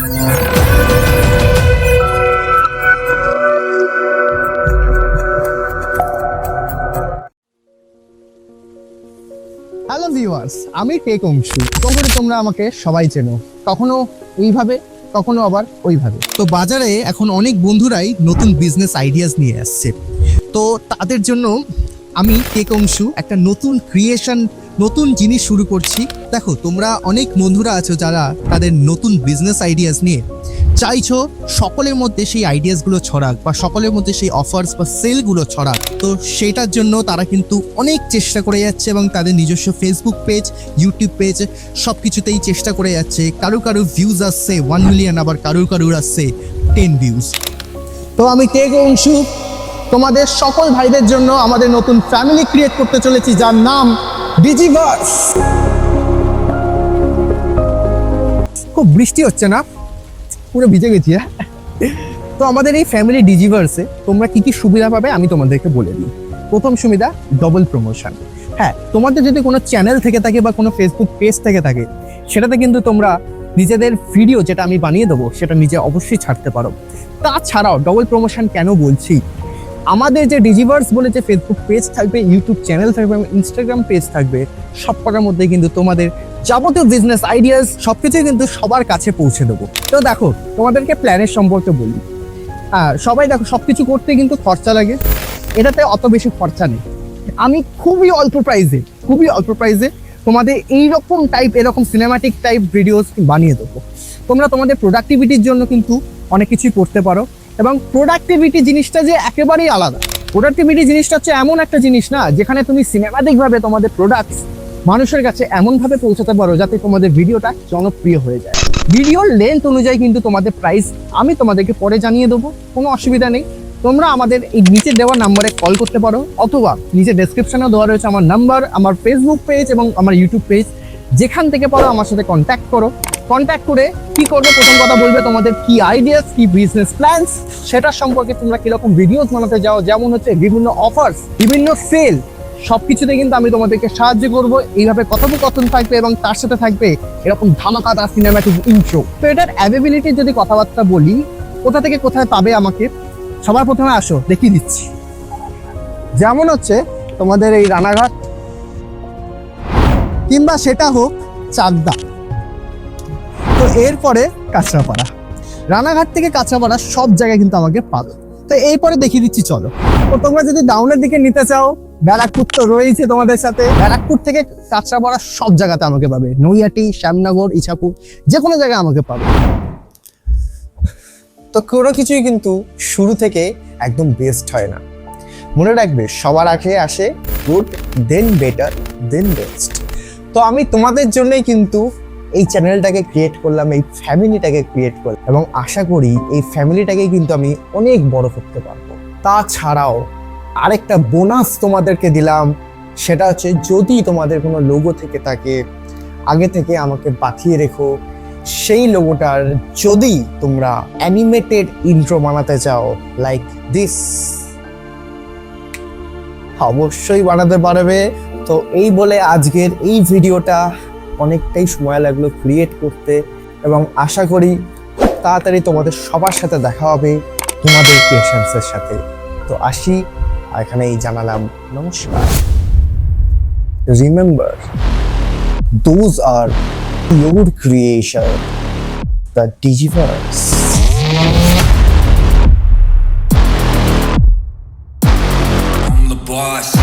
Hello viewers আমি tech Anshu. তখন তোমরা আমাকে সবাই চেনো? কখনো ওইভাবে কখনো আবার ওইভাবে। তো বাজারে এখন অনেক বন্ধুরাই নতুন বিজনেস আইডিয়াস নিয়ে আসছে। তো তাদের জন্য আমি টেক অংশু একটা নতুন ক্রিয়েশন নতুন জিনিস শুরু করছি। দেখো, তোমরা অনেক বন্ধুরা আছো যারা তাদের নতুন বিজনেস আইডিয়াস নিয়ে। চাইছো সকলের মধ্যে সেই আইডিয়াসগুলো ছড়াক বা সকলের মধ্যে সেই অফার্স বা সেলগুলো ছড়াক। তো সেটার জন্য তারা কিন্তু অনেক চেষ্টা করে যাচ্ছে এবং তাদের নিজস্ব ফেসবুক পেজ ইউটিউব পেজ সব কিছুতেই চেষ্টা করে যাচ্ছে। কারও কারও ভিউজ আসছে ওয়ান মিলিয়ন আবার কারোর কারোর আসছে টেন ভিউজ তো আমি টেক অংশু। তোমাদের সকল ভাইদের জন্য আমাদের নতুন ফ্যামিলি ক্রিয়েট করতে চলেছি, যার নাম ডিজিভার্স খুব বৃষ্টি হচ্ছে না? পুরো ভিজে গেছি হ্যাঁ? তো আমাদের এই ফ্যামিলি ডিজিভার্সে তোমরা কি কি সুবিধা পাবে আমি তোমাদেরকে বলে দিই। প্রথম সুবিধা ডবল প্রমোশন হ্যাঁ তোমাদের যদি কোনো চ্যানেল থেকে থাকে বা কোনো ফেসবুক পেজ থেকে থাকে, সেটাতে কিন্তু তোমরা নিজেদের ভিডিও যেটা আমি বানিয়ে দেবো, সেটা নিজে অবশ্যই ছাড়তে পারো। তাছাড়াও ডবল প্রমোশন কেন বলছি? আমাদের যে ডিজিভার্স বলে যে ফেসবুক পেজ থাকবে ইউটিউব চ্যানেল থাকবে, এবং ইনস্টাগ্রাম পেজ থাকবে সব কটার মধ্যে কিন্তু তোমাদের যাবতীয় বিজনেস আইডিয়াস সব কিছুই কিন্তু সবার কাছে পৌঁছে দেবো। তো দেখো, তোমাদেরকে প্ল্যানের সম্পর্কে বলি। হ্যাঁ সবাই দেখো সব কিছু করতে কিন্তু খরচা লাগে। এটাতে অত বেশি খরচা নেই। আমি খুবই অল্প প্রাইসে খুবই অল্প প্রাইসে তোমাদের এইরকম টাইপ এরকম সিনেমাটিক টাইপ ভিডিওস বানিয়ে দেবো। তোমরা তোমাদের প্রোডাক্টিভিটির জন্য কিন্তু অনেক কিছুই করতে পারো। এবং প্রোডাক্টিভিটি জিনিসটা যে একেবারেই আলাদা। প্রোডাক্টিভিটি জিনিসটা হচ্ছে এমন একটা জিনিস না, যেখানে তুমি সিনেমাটিকভাবে তোমাদের প্রোডাক্টস মানুষের কাছে এমনভাবে পৌঁছাতে পারো যাতে তোমাদের ভিডিওটা জনপ্রিয় হয়ে যায়। ভিডিওর লেন্থ অনুযায়ী কিন্তু তোমাদের প্রাইস আমি তোমাদেরকে পরে জানিয়ে দেবো, কোনো অসুবিধা নেই। তোমরা আমাদের এই নিচে দেওয়া নাম্বারে কল করতে পারো, অথবা নিচে ডেসক্রিপশনে দেওয়া রয়েছে আমার নাম্বার আমার ফেসবুক পেজ এবং আমার ইউটিউব পেজ যেখান থেকে পারো আমার সাথে কন্ট্যাক্ট করো। কন্ট্যাক্ট করে কি করবে, প্রথম কথা বলবে তোমাদের কি আইডিয়াস কি বিজনেস প্ল্যানস সেটার সম্পর্কে তোমরা কীরকম ভিডিওস বানাতে যাও, যেমন হচ্ছে বিভিন্ন অফার্স বিভিন্ন সেল সব কিছুতে কিন্তু আমি তোমাদেরকে সাহায্য করব। এইভাবে কথোপকথন থাকবে এবং তার সাথে থাকবে এরকম ধামাকাদার সিনেম্যাটিক ইন্ট্রো তো এটার অ্যাভেবিলিটির যদি কথাবার্তা বলি, কোথা থেকে কোথায় পাবে আমাকে? সবার প্রথমে আসো, দেখিয়ে দিচ্ছি। যেমন হচ্ছে তোমাদের এই রানাঘাট কিংবা সেটা হোক চাকদা তো এরপরে কাঁচরাপাড়া। রানাঘাট থেকে কাঁচরাপাড়া সব জায়গায় কিন্তু আমাকে পাবে। তো এরপরে দেখিয়ে দিচ্ছি, চলো। তো তোমরা যদি ডাউনের দিকে নিতে চাও, ব্যারাকপুর তো রয়েছে তোমাদের সাথে। ব্যারাকপুর থেকে কাঁচরাপাড়া সব জায়গাতে আমাকে পাবে। নৈয়াটি শ্যামনগর, ইছাপুর যে কোনো জায়গায় আমাকে পাবে। তো কোনো কিছুই কিন্তু শুরু থেকে একদম বেস্ট হয় না। মনে রাখবে, সবার আগে আসে good then better then best তো আমি তোমাদের জন্যই কিন্তু এই চ্যানেলটাকে ক্রিয়েট করলাম, এই ফ্যামিলিটাকে ক্রিয়েট করলাম এবং আশা করি এই ফ্যামিলিটাকে কিন্তু আমি অনেক বড় করতে পারব। তাছাড়াও আরেকটা বোনাস তোমাদেরকে দিলাম, সেটা হচ্ছে যদি তোমাদের কোনো লোগো থেকে থাকে, আগে থেকে আমাকে পাঠিয়ে রেখো, সেই লোগোটার যদি তোমরা অ্যানিমেটেড ইন্ট্রো বানাতে চাও লাইক দিস অবশ্যই বানাতে পারবে। তো এই বলে আজকের এই ভিডিওটা অনেকটাই সময় লাগল ক্রিয়েট করতে এবং আশা করি তাড়াতাড়ি তোমাদের সবার সাথে দেখা হবে তোমাদের পেশেন্সের সাথে। তো আসি, এখানেই জানালাম নমস্কার। Remember those are your creation the Digiverse boss.